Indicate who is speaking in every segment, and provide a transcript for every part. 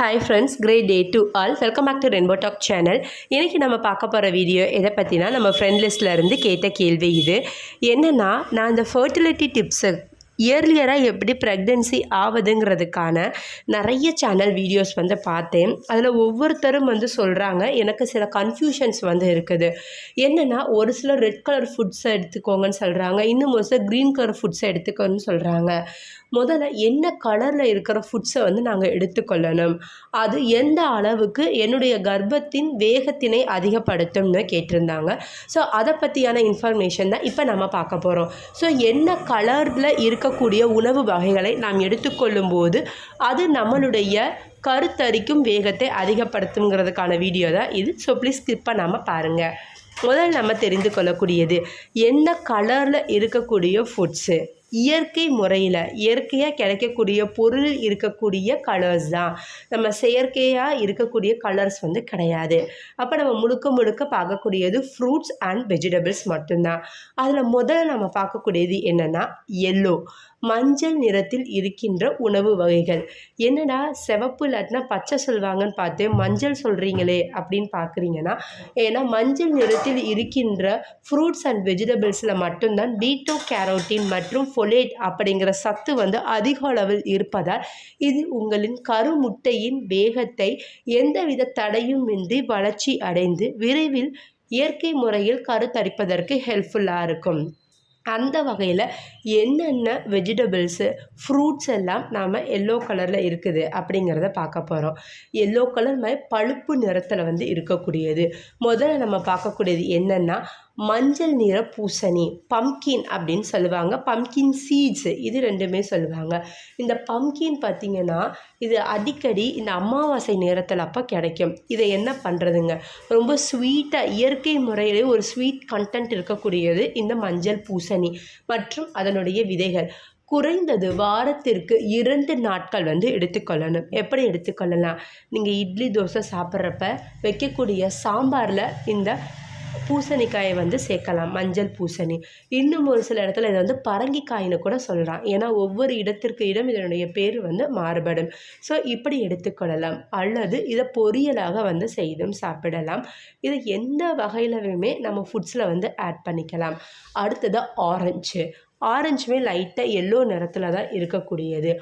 Speaker 1: Hi friends great day to all welcome back to Rainbow Talk channel இன்றைக்கி நம்ம பார்க்க போகிற வீடியோ எதை பற்றினா நம்ம ஃப்ரெண்ட் லிஸ்ட்டில் இருந்து கேட்ட கேள்வி இது. என்னென்னா நான் இந்த ஃபர்டிலிட்டி டிப்ஸு இயர்லியராக எப்படி ப்ரெக்னென்சி ஆகுதுங்கிறதுக்கான நிறைய சேனல் வீடியோஸ் வந்து பார்த்தேன். அதில் ஒவ்வொருத்தரும் வந்து சொல்கிறாங்க எனக்கு சில கன்ஃபியூஷன்ஸ் வந்து இருக்குது. என்னென்னா ஒரு சில ரெட் கலர் ஃபுட்ஸை எடுத்துக்கோங்கன்னு சொல்கிறாங்க இன்னும் ஒரு சில க்ரீன் கலர் ஃபுட்ஸை எடுத்துக்கோன்னு சொல்கிறாங்க முதல்ல என்ன கலரில் இருக்கிற ஃபுட்ஸை வந்து நாங்கள் எடுத்துக்கொள்ளணும்? அது எந்த அளவுக்கு என்னுடைய கர்ப்பத்தின் வேகத்தினை அதிகப்படுத்தும்னு கேட்டிருந்தாங்க. ஸோ அதை பற்றியான இன்ஃபர்மேஷன் தான் இப்போ நம்ம பார்க்க போகிறோம் ஸோ என்ன கலரில் இருக்க இருக்கக்கூடிய உணவு வகைகளை நாம் எடுத்துக்கொள்ளும் போது அது நம்மளுடைய கருத்தரிக்கும் வேகத்தை அதிகப்படுத்துங்கிறதுக்கான வீடியோ தான் இது. ஸோ ப்ளீஸ் ஸ்கிப் பண்ணாமல் பாருங்கள் முதல்ல நம்ம தெரிந்து கொள்ளக்கூடியது என்ன கலரில் இருக்கக்கூடிய ஃபுட்ஸு இயற்கை முறையில் இயற்கையாக கிடைக்கக்கூடிய பொருள் இருக்கக்கூடிய கலர்ஸ் தான். நம்ம செயற்கையாக இருக்கக்கூடிய கலர்ஸ் வந்து கிடையாது. அப்போ நம்ம முழுக்க முழுக்க பார்க்கக்கூடியது ஃப்ரூட்ஸ் அண்ட் வெஜிடபிள்ஸ் மட்டும்தான். அதில் முதல்ல நம்ம பார்க்கக்கூடியது என்னென்னா எல்லோ மஞ்சள் நிறத்தில் இருக்கின்ற உணவு வகைகள். என்னடா சிவப்பு இல்லாட்டினா பச்சை சொல்வாங்கன்னு பார்த்து மஞ்சள் சொல்கிறீங்களே அப்படின்னு பார்க்குறீங்கன்னா ஏன்னா மஞ்சள் நிறத்தில் இருக்கின்ற ஃப்ரூட்ஸ் அண்ட் வெஜிடபிள்ஸில் மட்டும்தான் பீட்டோ கேரோட்டின் மற்றும் ஃபொலேட் அப்படிங்கிற சத்து வந்து அதிக அளவில் இருப்பதால் இது உங்களின் கருமுட்டையின் வேகத்தை எந்தவித தடையுமின்றி வளர்ச்சி அடைந்து விரைவில் இயற்கை முறையில் கருத்தரிப்பதற்கு ஹெல்ப்ஃபுல்லாக இருக்கும். அந்த வகையில் என்னென்ன வெஜிடபிள்ஸு ஃப்ரூட்ஸ் எல்லாம் நாம் எல்லோ கலரில் இருக்குது அப்படிங்கிறத பார்க்க போகிறோம் எல்லோ கலர் மாதிரி பழுப்பு நிறத்தில் வந்து இருக்கக்கூடியது. முதல்ல நம்ம பார்க்கக்கூடியது என்னென்னா மஞ்சள் நிற பூசணி பம்கின் அப்படின்னு சொல்லுவாங்க. பம்கின் சீட்ஸு இது ரெண்டுமே சொல்லுவாங்க. இந்த பம்கின் பார்த்திங்கன்னா இது அடிக்கடி இந்த அமாவாசை நேரத்தில் அப்போ கிடைக்கும். இதை என்ன பண்ணுறதுங்க ரொம்ப ஸ்வீட்டாக இயற்கை முறையிலே ஒரு ஸ்வீட் கண்டென்ட் இருக்கக்கூடியது இந்த மஞ்சள் பூசணி. சனி மற்றும் அதனுடைய விதைகள். குறைந்தது வாரத்திற்கு இரண்டு நாட்கள் வந்து எடுத்துக்கொள்ளணும். எப்படி எடுத்துக்கொள்ளலாம்? நீங்கள் இட்லி தோசை சாப்பிட்றப்ப வைக்கக்கூடிய சாம்பாரில் இந்த பூசணிக்காயை வந்து சேர்க்கலாம் மஞ்சள் பூசணி. இன்னும் ஒரு சில இடத்துல இதை வந்து பரங்கிக்காயின்னு கூட சொல்லலாம் ஏன்னா ஒவ்வொரு இடத்திற்கு இடம் இதனுடைய பேர் வந்து மாறுபடும். ஸோ இப்படி எடுத்துக்கொள்ளலாம். அல்லது இதை பொரியலாக வந்து செய்தும் சாப்பிடலாம். இது எந்த வகையிலுமே நம்ம ஃபுட்ஸில் வந்து ஆட் பண்ணிக்கலாம். அடுத்தது ஆரஞ்சு ஆரஞ்சுமே லைட்டாக எல்லோ நிறத்தில் தான் இருக்கக்கூடியது.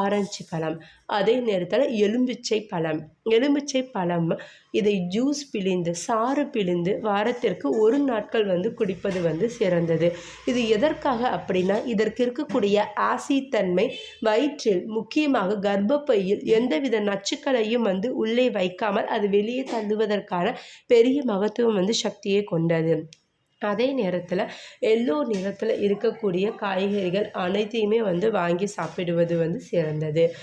Speaker 1: ஆரஞ்சு பழம். அதே நேரத்தில் எலும்பிச்சை பழம். எலும்பிச்சை பழம் இதை ஜூஸ் பிழிந்து சாறு பிழிந்து வாரத்திற்கு ஒரு நாட்கள் வந்து குடிப்பது வந்து சிறந்தது. இது எதற்காக அப்படின்னா இதற்கு இருக்கக்கூடிய ஆசித்தன்மை வயிற்றில் முக்கியமாக கர்ப்பப்பையில் எந்தவித நச்சுக்களையும் வந்து உள்ளே வைக்காமல் அது வெளியே தள்ளுவதற்கான பெரிய மகத்துவம் வந்து சக்தியை கொண்டது. அதே நேரத்தில் எல்லோ நிறத்தில் இருக்கக்கூடிய காய்கறிகள் அனைத்தையுமே வந்து வாங்கி சாப்பிடுவது வந்து சிறந்தது.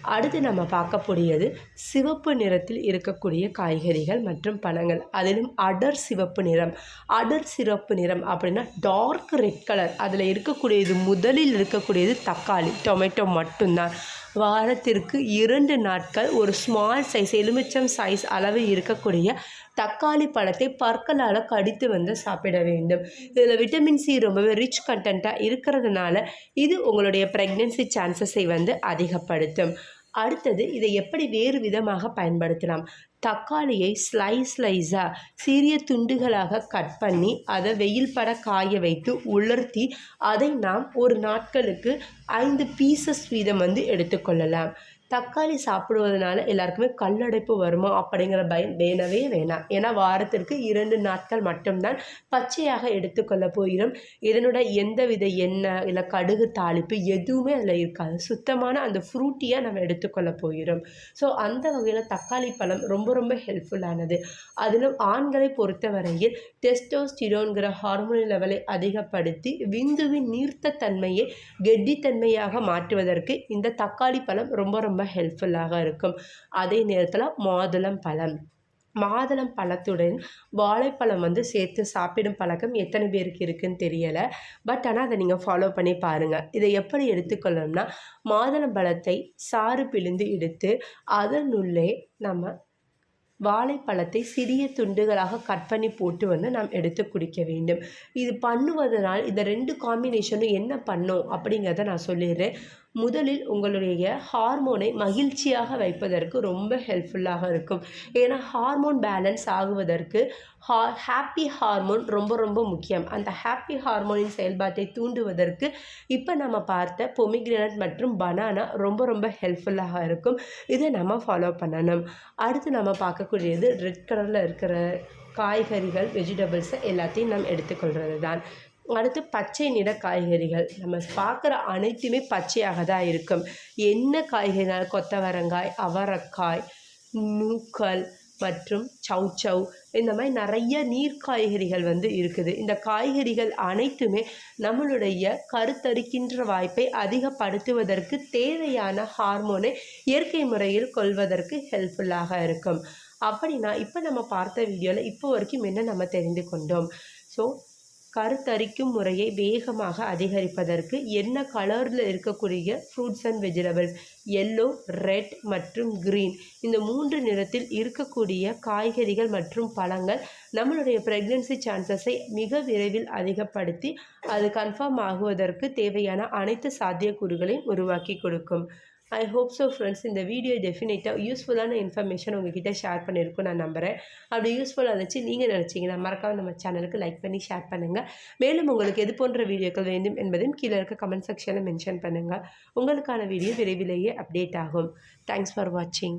Speaker 1: அடுத்து நம்ம பார்க்கக்கூடியது சிவப்பு நிறத்தில் இருக்கக்கூடிய காய்கறிகள் மற்றும் பழங்கள். அதிலும் அடர் சிவப்பு நிறம். அடர் சிவப்பு நிறம் அப்படின்னா டார்க் ரெட் கலர் அதில் இருக்கக்கூடியது முதலில் இருக்கக்கூடியது தக்காளி டொமேட்டோ மட்டும்தான். வாரத்திற்கு இரண்டு நாட்கள் ஒரு ஸ்மால் சைஸ் எலுமிச்சம் சைஸ் அளவு இருக்கக்கூடிய தக்காளி பழத்தை பற்களால் கடித்து வந்து சாப்பிட வேண்டும். இதில் விட்டமின் சி ரொம்பவே ரிச் கண்டென்ட்டாக இருக்கிறதுனால இது உங்களுடைய ப்ரெக்னென்சி சான்சஸை வந்து அதிகப்படுத்தும். அடுத்தது இதை எப்படி வேறு விதமாக பயன்படுத்தலாம்? தக்காளியை ஸ்லைஸ் ஸ்லைஸாக சிறிய துண்டுகளாக கட் பண்ணி அதை வெயில் பட காய வைத்து உலர்த்தி அதை நாம் ஒரு நாட்களுக்கு ஐந்து பீசஸ் வீதம் வந்து எடுத்துக்கொள்ளலாம். தக்காளி சாப்பிடுவதனால எல்லாருக்குமே கல்லடைப்பு வருமா அப்படிங்கிற பயம் வேணவே வேணாம். ஏன்னா வாரத்திற்கு இரண்டு நாட்கள் மட்டும்தான் பச்சையாக எடுத்துக்கொள்ள போகிறோம். இதனோட எந்தவித எண்ணெய் இல்லை கடுகு தாளிப்பு எதுவுமே அதில் இருக்காது. சுத்தமான அந்த ஃப்ரூட்டியாக நம்ம எடுத்துக்கொள்ள போகிறோம். ஸோ அந்த வகையில் தக்காளி பழம் ரொம்ப ரொம்ப ஹெல்ப்ஃபுல்லானது அதிலும் ஆண்களை பொறுத்தவரையில் டெஸ்டோஸ்டிரோன்கிற ஹார்மோன் லெவலை அதிகப்படுத்தி விந்துவின் நீர்த்த தன்மையை கெட்டித்தன்மையாக மாற்றுவதற்கு இந்த தக்காளி பழம் ரொம்ப ரொம்ப ஹெல்ப்ஃபுல்லாக இருக்கும். அதே நேரத்தில் மாதுளம் பழம். மாதுளம் பழத்துடன் வாழைப்பழம் வந்து சேர்த்து சாப்பிடும் பழக்கம் எத்தனை பேருக்கு இருக்குன்னு தெரியலை. பட் ஆனால் அதை நீங்கள் ஃபாலோ பண்ணி பாருங்கள் இதை எப்படி எடுத்துக்கொள்ளணும்னா மாதுளம் பழத்தை சாறு பிழிந்து எடுத்து அதனுள்ளே நம்ம வாழைப்பழத்தை சிறிய துண்டுகளாக கட் பண்ணி போட்டு வந்து நாம் எடுத்து குடிக்க வேண்டும். இது பண்ணுவதனால் இந்த ரெண்டு காம்பினேஷனும் என்ன பண்ணும் அப்படிங்கிறத நான் சொல்லிடுறேன். முதலில் உங்களுடைய ஹார்மோனை மகிழ்ச்சியாக வைப்பதற்கு ரொம்ப ஹெல்ப்ஃபுல்லாக இருக்கும். ஏன்னா ஹார்மோன் பேலன்ஸ் ஆகுவதற்கு ஹா ஹாப்பி ஹார்மோன் ரொம்ப ரொம்ப முக்கியம். அந்த ஹாப்பி ஹார்மோனின் செயல்பாட்டை தூண்டுவதற்கு இப்போ நம்ம பார்த்த பொமிக்ரேனட் மற்றும் பனானா ரொம்ப ரொம்ப ஹெல்ப்ஃபுல்லாக இருக்கும். இதை நம்ம ஃபாலோ பண்ணணும். அடுத்து நம்ம பார்க்கக்கூடியது ரெட் கலரில் இருக்கிற காய்கறிகள் வெஜிடபிள்ஸை எல்லாத்தையும் நாம் எடுத்துக்கொள்கிறது தான் அடுத்து பச்சை நிற காய்கறிகள். நம்ம பார்க்குற அனைத்துமே பச்சையாக தான் இருக்கும். என்ன காய்கறினாலும் கொத்தவரங்காய் அவரக்காய் நூக்கல் மற்றும் சௌச்சௌ இந்த மாதிரி நிறைய நீர் காய்கறிகள் வந்து இருக்குது. இந்த காய்கறிகள் அனைத்துமே நம்மளுடைய கருத்தரிக்கின்ற வாய்ப்பை அதிகப்படுத்துவதற்கு தேவையான ஹார்மோனை இயற்கை முறையில் கொள்வதற்கு ஹெல்ப்ஃபுல்லாக இருக்கும். அப்படின்னா இப்போ நம்ம பார்த்த வீடியோவில் இப்போ வரைக்கும் என்ன நம்ம தெரிந்து கொண்டோம்? ஸோ கருத்தரிக்கும் முறையை வேகமாக அதிகரிப்பதற்கு என்ன கலரில் இருக்கக்கூடிய fruits and vegetables yellow red மற்றும் க்ரீன் இந்த மூன்று நிறத்தில் இருக்கக்கூடிய காய்கறிகள் மற்றும் பழங்கள் நம்மளுடைய ப்ரெக்னென்சி சான்சஸை மிக விரைவில் அதிகப்படுத்தி அது கன்ஃபார்ம் ஆகுவதற்கு தேவையான அனைத்து சாத்தியக்கூறுகளையும் உருவாக்கி கொடுக்கும். ஐ ஹோப் ஸோ ஃப்ரெண்ட்ஸ் இந்த வீடியோ டெஃபினட்டாக யூஸ்ஃபுல்லான இன்ஃபர்மேஷன் உங்ககிட்ட ஷேர் பண்ணியிருக்கோம் நான் நம்புகிறேன் அப்படி யூஸ்ஃபுல்லாக இருந்துச்சு நீங்கள் நினச்சிங்கன்னா மறக்காமல் நம்ம சேனலுக்கு லைக் பண்ணி ஷேர் பண்ணுங்கள் மேலும் உங்களுக்கு எது போன்ற வீடியோக்கள் வேண்டும் என்பதையும் கீழே இருக்க கமெண்ட் செக்ஷனில் மென்ஷன் பண்ணுங்கள் உங்களுக்கான வீடியோ விரைவிலேயே அப்டேட் ஆகும். தேங்க்ஸ் ஃபார் வாட்சிங்